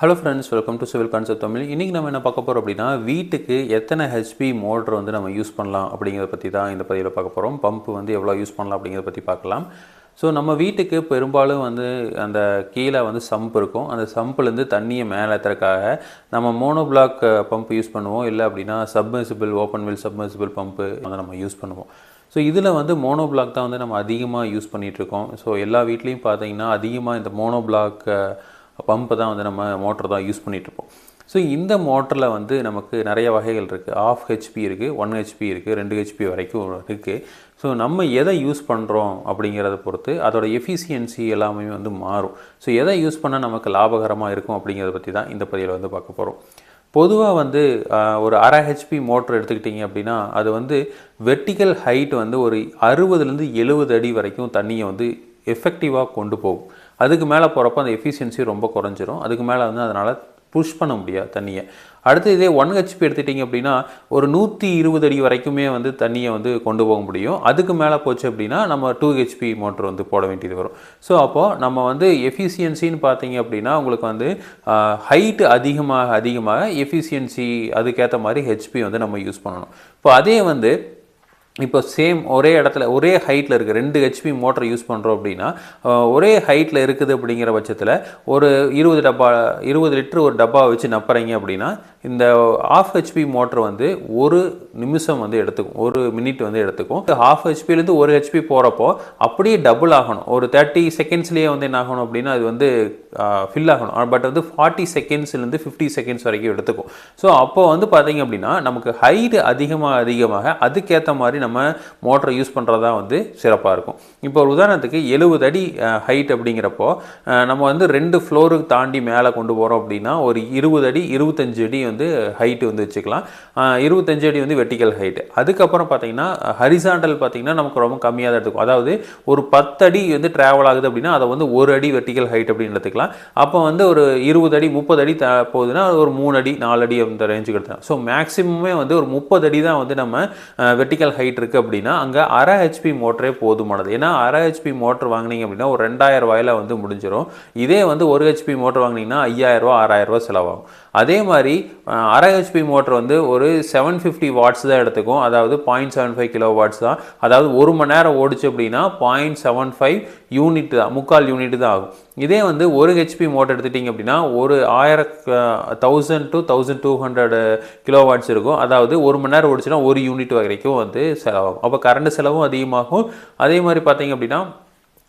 Hello friends welcome to civil concept Tamil இன்றைக்கி நம்ம என்ன பார்க்க போகிறோம் அப்படின்னா வீட்டுக்கு எத்தனை ஹெச்பி மோட்டர் வந்து நம்ம யூஸ் பண்ணலாம் அப்படிங்கிறத பற்றி தான் இந்த பதிவில் பார்க்க போகிறோம் பம்ப் வந்து எவ்வளோ யூஸ் பண்ணலாம் அப்படிங்கிறத பற்றி பார்க்கலாம். ஸோ நம்ம வீட்டுக்கு பெரும்பாலும் வந்து அந்த கீழே வந்து சம்ப் இருக்கும். அந்த சம்ப்லேருந்து தண்ணியை மேலே ஏற்றுறதுக்காக நம்ம மோனோ பிளாக் பம்ப் யூஸ் பண்ணுவோம். இல்லை அப்படின்னா submersible open well submersible pump வந்து நம்ம யூஸ் பண்ணுவோம். ஸோ இதில் வந்து மோனோ பிளாக் தான் வந்து நம்ம அதிகமாக யூஸ் பண்ணிகிட்ருக்கோம் ஸோ எல்லா வீட்லேயும் பார்த்தீங்கன்னா அதிகமாக இந்த மோனோ பிளாக் பம்பு தான் வந்து நம்ம மோட்டர் தான் யூஸ் பண்ணிகிட்ருப்போம் ஸோ இந்த மோட்டரில் வந்து நமக்கு நிறைய வகைகள் இருக்குது ஆஃப் ஹெச்பி இருக்குது ஒன் ஹெச்பி இருக்குது ரெண்டு ஹெச்பி வரைக்கும் இருக்குது ஸோ நம்ம எதை யூஸ் பண்ணுறோம் அப்படிங்கிறத பொறுத்து அதோட எஃபிஷியன்சி எல்லாமே வந்து மாறும். ஸோ எதை யூஸ் பண்ணால் நமக்கு லாபகரமாக இருக்கும் அப்படிங்கிறத பற்றி தான் இந்த பதிவில் வந்து பார்க்க போகிறோம் பொதுவாக வந்து ஒரு அரை ஹெச்பி மோட்ரு எடுத்துக்கிட்டிங்க அப்படின்னா அது வந்து வெர்டிக்கல் ஹைட் வந்து ஒரு அறுபதுலேருந்து எழுபது அடி வரைக்கும் தண்ணியை வந்து எஃபெக்டிவாக கொண்டு போகும். அதுக்கு மேலே போகிறப்ப அந்த எஃபிஷியன்சி ரொம்ப குறைஞ்சிரும். அதுக்கு மேலே வந்து அதனால் புஷ் பண்ண முடியாது தண்ணியை. அடுத்து இதே ஒன் ஹெச்பி எடுத்துட்டிங்க அப்படின்னா ஒரு நூற்றி இருபது அடி வரைக்குமே வந்து தண்ணியை வந்து கொண்டு போக முடியும். அதுக்கு மேலே போச்சு அப்படின்னா நம்ம டூ ஹெச்பி மோட்டர் வந்து போட வேண்டியது வரும். ஸோ அப்போது நம்ம வந்து எஃபிஷியன்சின்னு பார்த்தீங்க அப்படின்னா உங்களுக்கு வந்து ஹைட்டு அதிகமாக அதிகமாக எஃபிஷியன்சி அதுக்கேற்ற மாதிரி ஹெச்பி வந்து நம்ம யூஸ் பண்ணணும். இப்போ அதே வந்து இப்போ சேம் ஒரே இடத்துல ஒரே ஹைட்டில் இருக்குது ரெண்டு ஹெச்பி மோட்டர் யூஸ் பண்ணுறோம் அப்படின்னா ஒரே ஹைட்டில் இருக்குது அப்படிங்கிற பட்சத்தில் ஒரு இருபது டப்பா இருபது லிட்டர் ஒரு டப்பா வச்சு நப்புறீங்க அப்படின்னா இந்த ஆஃப் ஹெச்பி மோட்டர் வந்து ஒரு நிமிஷம் வந்து எடுத்துக்கும் ஒரு மினிட் வந்து எடுத்துக்கும். ஹாஃப் ஹெச்பிலேருந்து ஒரு ஹெச்பி போகிறப்போ அப்படியே டபுள் ஆகணும். ஒரு தேர்ட்டி செகண்ட்ஸ்லேயே வந்து என்ன ஆகணும் அப்படின்னா அது வந்து ஃபில் ஆகணும். பட் வந்து ஃபார்ட்டி செகண்ட்ஸ்லேருந்து ஃபிஃப்டி செகண்ட்ஸ் வரைக்கும் எடுத்துக்கும். ஸோ அப்போ வந்து பார்த்தீங்க அப்படின்னா நமக்கு ஹைட் அதிகமாக அதிகமாக அதுக்கேற்ற மாதிரி நம்ம நம்ம மோட்டரை யூஸ் பண்ணுறது தான் வந்து சிறப்பாக இருக்கும். இப்போ ஒரு உதாரணத்துக்கு எழுபது அடி ஹைட் அப்படிங்கிறப்போ நம்ம வந்து ரெண்டு ஃப்ளோருக்கு தாண்டி மேலே கொண்டு போகிறோம் அப்படின்னா ஒரு இருபது அடி இருபத்தஞ்சு அடி வந்து ஹைட்டு வந்து வச்சுக்கலாம். இருபத்தஞ்சு அடி வந்து வெர்டிக்கல் ஹைட்டு அதுக்கப்புறம் பார்த்தீங்கன்னா ஹரிசாண்டல் பார்த்தீங்கன்னா நமக்கு ரொம்ப கம்மியாக தான் எடுத்துக்கும். அதாவது ஒரு பத்து அடி வந்து ட்ராவல் ஆகுது அப்படின்னா அதை வந்து ஒரு அடி வெர்டிக்கல் ஹைட் அப்படின்னு எடுத்துக்கலாம். அப்போ வந்து ஒரு இருபது அடி முப்பது அடி போகுதுன்னா அது ஒரு மூணு அடி நாலு அடி அந்த ரேஞ்சுக்கு எடுத்துக்கலாம். ஸோ மேக்ஸிமமே வந்து ஒரு முப்பது அடி தான் வந்து நம்ம வெர்டிக்கல் ஹைட் இருக்குது அப்படின்னா அங்கே அரை ஹெச்பி மோட்டரே போதுமானது. ஏன்னா அரை ஹெச்பி மோட்டர் வாங்குனீங்க அப்படின்னா ஒரு ரெண்டாயிரம் ரூபாயில் வந்து முடிஞ்சிடும் இதே வந்து ஒரு ஹெச்பி மோட்டர் வாங்குனீங்கன்னா ஐயாயிரம் ரூபா செலவாகும். அதே மாதிரி அரை ஹெச்பி மோட்டர் வந்து ஒரு செவன் ஃபிஃப்டி வாட்ஸ் தான் எடுத்துக்கும். அதாவது point seven five kilo watts தான். அதாவது ஒரு மணி நேரம் ஓடிச்சு அப்படின்னா பாயிண்ட் செவன் ஃபைவ் யூனிட் தான் முக்கால் யூனிட் தான் ஆகும். இதே வந்து ஒரு ஹெச்பி மோட்டர் எடுத்துட்டிங்க அப்படின்னா ஒரு ஆயிரம் thousand to thousand two hundred kilo watts இருக்கும். அதாவது ஒரு மணி நேரம் ஓடிச்சுன்னா ஒரு யூனிட் வரைக்கும் வந்து செலவாகும். அப்போ கரண்ட் செலவும் அதிகமாகும். அதே மாதிரி பார்த்தீங்க அப்படின்னா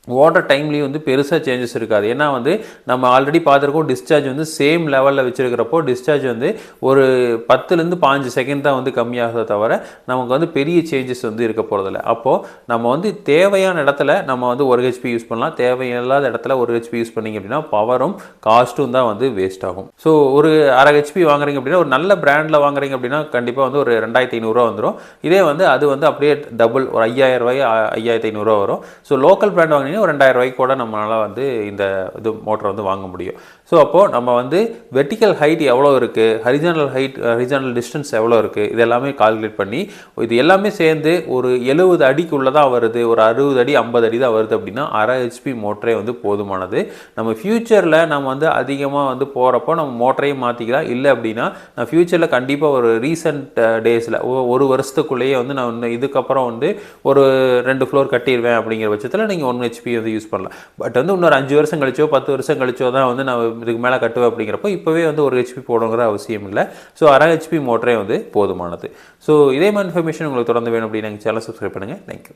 ஓடுற டைம்லேயும் வந்து பெருசாக சேஞ்சஸ் இருக்காது. ஏன்னா வந்து நம்ம ஆல்ரெடி பார்த்துருக்கோம் டிஸ்சார்ஜ் வந்து சேம் லெவலில் வச்சுருக்கிறப்போ டிஸ்சார்ஜ் வந்து ஒரு பத்துலேருந்து பாஞ்சு செகண்ட் தான் வந்து கம்மியாகிறத தவிர நமக்கு வந்து பெரிய சேஞ்சஸ் வந்து இருக்க போகிறதில்ல அப்போது நம்ம வந்து தேவையான இடத்துல நம்ம வந்து ஒரு ஹெச்பி யூஸ் பண்ணலாம். தேவையில்லாத இடத்துல ஒரு ஹெச்பி யூஸ் பண்ணிங்க அப்படின்னா பவரும் காஸ்ட்டும் தான் வந்து வேஸ்ட் ஆகும். ஸோ ஒரு அரை ஹெச்பி வாங்குறீங்க அப்படின்னா ஒரு நல்ல பிராண்டில் வாங்குறீங்க அப்படின்னா கண்டிப்பாக வந்து ஒரு ரெண்டாயிரத்தி ஐநூறுரூவா வந்துடும் இதே வந்து அது வந்து அப்படியே டபுள் ஒரு ஐயாயிரம் ரூபாய் ஐயாயிரத்தி ஐநூறுரூவா வரும். ஸோ லோக்கல் பிராண்ட் வாங்கினீங்கன்னா ஒரு ரெண்டாயிரம் ரூபாய்க்கு கூட நம்மளால் வந்து இந்த இது மோட்டர் வந்து வாங்க முடியும். ஸோ அப்போது நம்ம வந்து வெர்டிக்கல் ஹைட் எவ்வளோ இருக்குது ஹரிஜானல் ஹைட் ஹரிஜானல் டிஸ்டன்ஸ் எவ்வளோ இருக்குது இது எல்லாமே கால்குலேட் பண்ணி இது எல்லாமே சேர்ந்து ஒரு எழுபது அடிக்குள்ளே தான் வருது. ஒரு அறுபது அடி ஐம்பது அடி தான் வருது அப்படின்னா அரை ஹெச்பி மோட்டரே வந்து போதுமானது. நம்ம ஃப்யூச்சரில் நம்ம வந்து அதிகமாக வந்து போகிறப்போ நம்ம மோட்டரையும் மாற்றிக்கலாம் இல்லை அப்படின்னா நான் ஃப்யூச்சரில் கண்டிப்பாக ஒரு ரீசெண்ட் டேஸில் ஒரு வருஷத்துக்குள்ளேயே வந்து நான் இன்னும் இதுக்கப்புறம் வந்து ஒரு ரெண்டு ஃப்ளோர் கட்டிடுவேன் அப்படிங்கிற பட்சத்தில் நீங்கள் ஒன் ஹெச்பி வந்து யூஸ் பண்ணலாம். பட் வந்து இன்னொரு அஞ்சு வருஷம் கழிச்சோ பத்து வருஷம் கழிச்சோ தான் வந்து நான் இதுக்கு மேலே கட்டுவேன் அப்படிங்கிறப்போ இப்போவே வந்து ஒரு ஹெச்பி போடணுங்கிற அவசியம் இல்லை. ஸோ அரை ஹெச்பி மோட்டரே வந்து போதுமானது. ஸோ இதே மாதிரி இன்ஃபர்மேஷன் உங்களுக்கு தொடர்ந்து வேணும் அப்படின்னு எங்கள் சேனல் சப்ஸ்கிரைப் பண்ணுங்கள் தேங்க்யூ